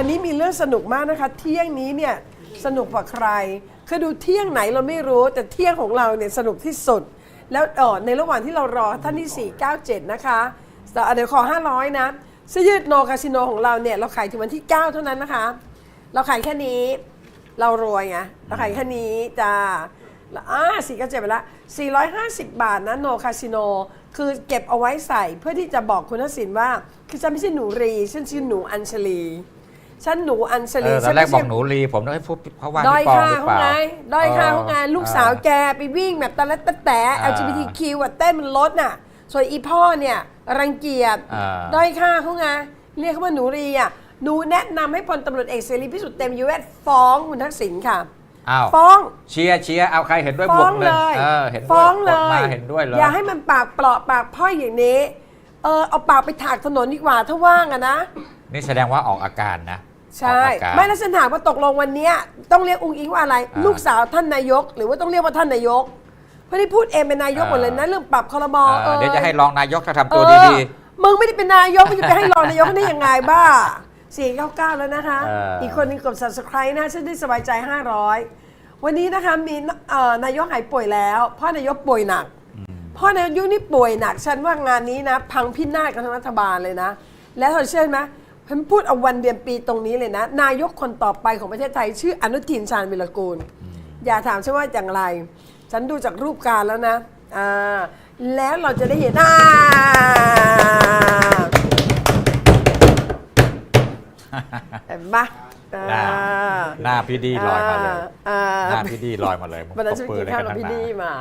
วันนี้มีเรื่องสนุกมากนะคะ เที่ยงนี้เนี่ยสนุกกว่าใคร คือดูเที่ยงไหนเราไม่รู้แต่เที่ยงของเราเนี่ยสนุกที่สุด แล้วเออในระหว่างที่เรารอท่านที่ 497 นะคะแต่เดี๋ยวขอ 500 นะเสื้อยืดโนคาสิโนของเราเนี่ยเราขายถึงวันที่ 9 เท่านั้นนะคะ เราขายแค่นี้ เรารวยไงเราขายแค่นี้จ้าอ่าสี่ก็เจ็บไปละ450 บาทนะโนคาสิโน คือเก็บเอาไว้ใส่เพื่อที่จะบอกคุณทักษิณว่า คือฉันไม่ใช่หนูรี ฉันชื่อหนูอัญชลี ฉันหนูอัญชเอลีอตอฉันแรกไม่บอใช่กหนูลีผมต้องให้พูดเพราะว่าด้อยพี่ปองค่าหรือเขาเปล่าไงด้อยค่าเขาไงออลูกสาวแกไปวิ่งแบบตะเล็ดตะแต่อ่า LGBTQ อะเต้นมันลดน่ะ ส่วนอีพ่อเนี่ยรังเกียจอ่า ด้อยค่าเขาไงเรียกเขาว่าหนูรีอะหนูแนะนำให้พลตำรวจเอกเสรีพิสุทธิ์เต็มยูเอสฟ้องคุณทักษิณค่ะ อ้าวฟ้อง เชียร์เชียร์เอาใครเห็นด้วยบฟ้วอกงเลเลยยเออเห็นด้วยฟ้องเลกดมายเห็นด้วยเลย อย่าให้มันปากเปราะปากพ่อยอย่างนี้ เออเอาปากไปถากถนนดีกว่าถ้าว่างอะนะ นี่แสดงว่าออกอาการนะ ใช่ออกอาการไม่แล้วฉันถามว่าตกลงวันเนี้ยต้องเรียกอุ้งอิงว่าอะไร อ่าลูกสาวท่านนายก หรือว่าต้องเรียกว่าท่านนายกเพราะที่พูดเองเป็นนายกหมดเลยนะอ่าเรื่องปรับคอรมอเออเดี๋ยวจะให้รองนายกถ้าทำเอตัวอดีมึงไม่ได้เป็นนายกมึงจะไปให้รองนายกได้ยังไงบ้าสี่เก้าเก้าแล้วนะคะ เอออี อีกคนหนึงกด subscribe นะฉันได้สบายใจ 500 วันนี้นะคะมีเอ่อนายกหายป่วยแล้วเพ่อนายกป่วยหนัก พ่อนายกนี่ป่วยหนัก ฉันว่างานนี้นะ พังพินาศกันทั้งรัฐบาลเลยนะ แล้วเธอเชื่อไหม ผมพูดเอาวันเดือนปีตรงนี้เลยนะ นายกคนต่อไปของประเทศไทย ชื่ออนุทินชาญวิรกูล อย่าถามฉันว่าอย่างไร ฉันดูจากรูปการแล้วนะอ่าแล้วเราจะได้เห็นอ่าเห็นปะอ่าหน้าหน้าพี่ดีลอยมาเลย อ่า หน้าพี่ดีลอยมาเลยวันนั้นฉันปรบกินมือข้าวให้กับทั้งพี่หน้ดีมา